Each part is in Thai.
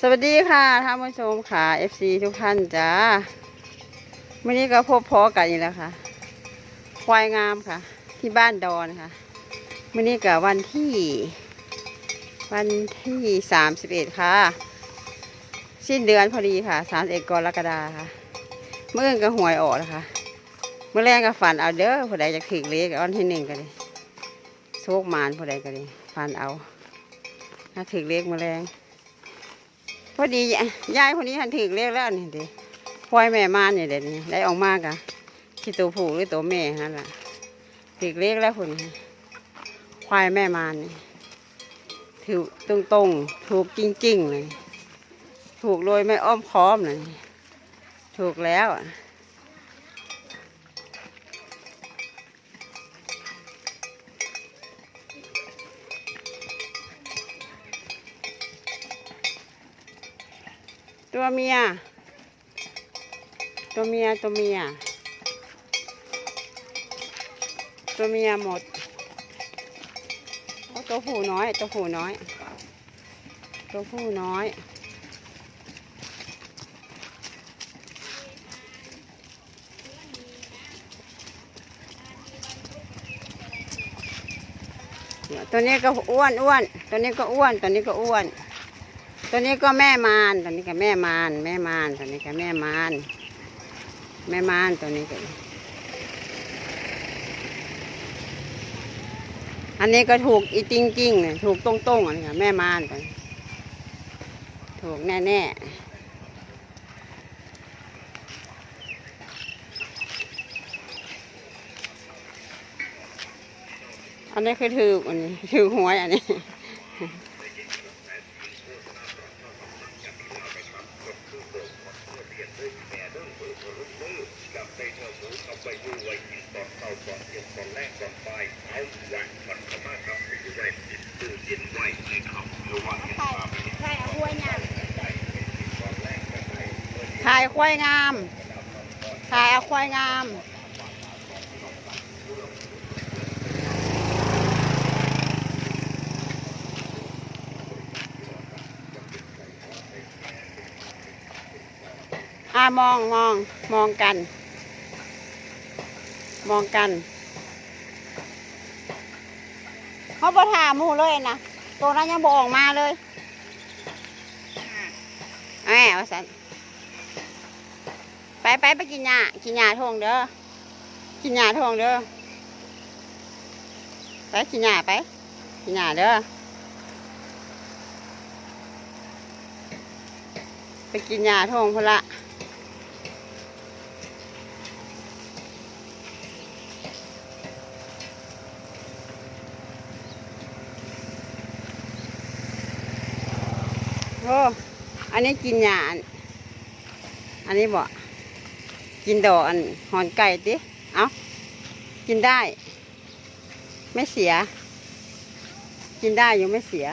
สวัสดีค่ะท่านผู้ชมค่ะ FC ทุกท่านจ้าวันนี้ก็พบพอกันอีกแล้วค่ะ ควายงามค่ะ ที่บ้านดอนค่ะวันนี้กับวันที่ วันที่สามสิบเอ็ดค่ะ สิ้นเดือนพอดีค่ะสามเอ็ดกรกฎาค่ะเมื่อก็หวยออกนะคะเมื่อแรงก็ฝันเอาเด้อผู้ใดจะถึงเลขอันที่หนึ่งกันเลยโชคมานผู้ใดกันเลยฝันเอาถ้าถึงเลขเมื่อแรง พอดียายคนนี้หันถึงเรียกแล้วนี่ดิควายแม่มาเนี่ยเดี๋ยวนี้ได้ออกมากะที่ตัวผู้หรือตัวแม่นั่นแหละถึงเรียกแล้วคนควายแม่มานนี่ถูกตรงตรงๆถูกจริงๆเลยถูกโดยไม่อ้อมค้อมเลยถูกแล้วอะ ตัวเมีย ตัวเมีย ตัวเมีย ตัวเมียหมดโอ้ตัวผู้น้อย ตัวผู้น้อย ตัวผู้น้อย ตัวนี้ก็อ้วนอ้วน ตัวนี้ก็อ้วน ตัวนี้ก็อ้วน ตัวนี้ก็แม่มารตัวนี้ก็แม่มารแม่มารตัวนี้ก็แม่มารแม่มารตัวนี้ก็อันนี้ก็ถูกอีจริงจริงเลยถูกตรงตรงอันนี้ค่ะแม่มารตัวนี้ถูกแน่แน่อันนี้คือถูกอันนี้ถูกหวยอันนี้ ใช่เอาห้วยเนี่ย ถ่าย ควายงามถ่ายเอาควายงามอ่ามองมองมองกัน มองกันเขาบอถามหมูเลยนะตัวนั้นยังบอออกมาเลยแหมว่าสัน ไปไปไปกินหญ้ากินหญ้าทงเด้อกินหญ้าทงเด้อไปกินหญ้าไปกินหญ้าเด้อไปกินหญ้าทงพละโอ้อันนี้กินหญ้าอันนี้บ่กิ กินดอกอันหอนไก่ติเอากินได้ ไม่เสีย กินได้อยู่ไม่เสีย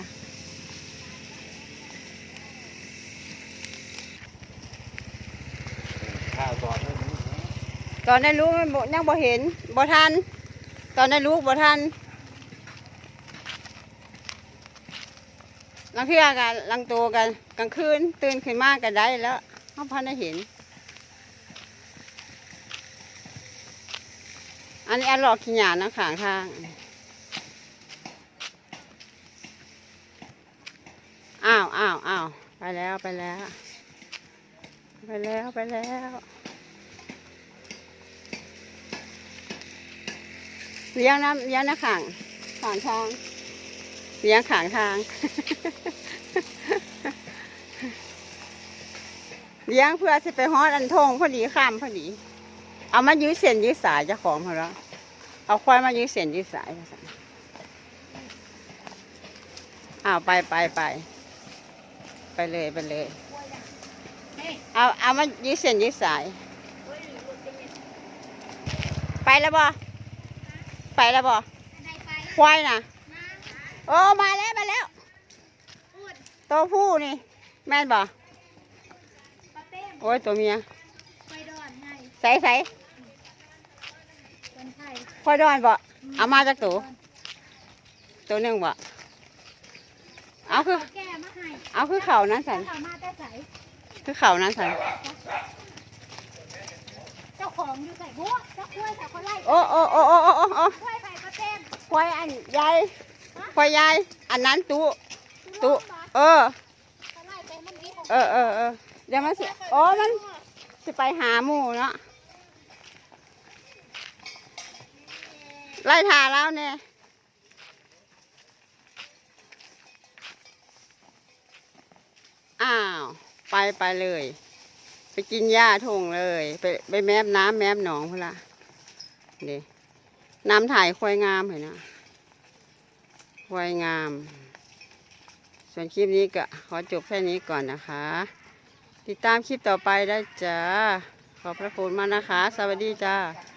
ข้าวตอนนั้นตอนนั้นรู้มันบ่ยังบ่เห็นบ่ทัน ตอนนั้นรู้บ่ทันลังเทื่อกันลังตัวกันกลางคืนตื่นขึ้นมาก็ได้แล้วเขาพันได้เห็น อันนี้อันหลอกขี้หยานะขางทางอ้าวอ้าวอ้าวไปแล้วไปแล้ว ไปแล้วไปแล้วเลี้ยงน้ำเลี้ยงนะขางขางทางเลี้ยงขางทางเลี้ยงเพื่อสิไปฮอดอันทงพอดีข้ามพอดี เอามายื้อเส้นยื้อสายจ้าของเขาแล้ว เอาควายมายื้อเส้นยื้อสายว่าซั่นอ้าวไปไปไปไปเลยไปเลย เอาเอามายื้อเส้นยื้อสาย ไปแล้วบ่ไปแล้วบ่ในไปควายน่ะมาโอ้มาแล้วมาแล้วพูดตัวผู้นี่ แม่นบ่ปลาเต้มโอ้ยตัวเมียไปดอนให้ใส่ใส่คน ไทยควายดอนบ่เอามาจากตัวตัวหนึ่งบ่เอาคือ แก้มาให้ให้เอาคือเขานั้นสันเขามาแต่ใสคือเขานั้นสันเจ้าของอยู่ใส่บัวเจ้าคุ้ยแต่คนไล่โอ้โอ้โอ้โอ้โอ้โอ้คุ้ยไปป้าเต้มควายอันใหญ่ควายใหญ่อันนั้นตุตุเออ เขาไล่ไปมันดีของเออเออเออเดี๋ยวมันสิโอ้มันสิไปหาหมูเนาะ ไล่ทาแล้วเนี่ยอ้าว ไปไปเลย ไปกินหญ้าทงเลย ไปไปแมบน้ำแมบหนองพุ่นละเดี๋น้ำถ่ายควายงามเห็นนะควายงาม ส่วนคลิปนี้ก็ขอจบแค่นี้ก่อนนะคะ ติดตามคลิปต่อไปได้จ้าขอบพระคุณมากนะคะ สวัสดีจ้า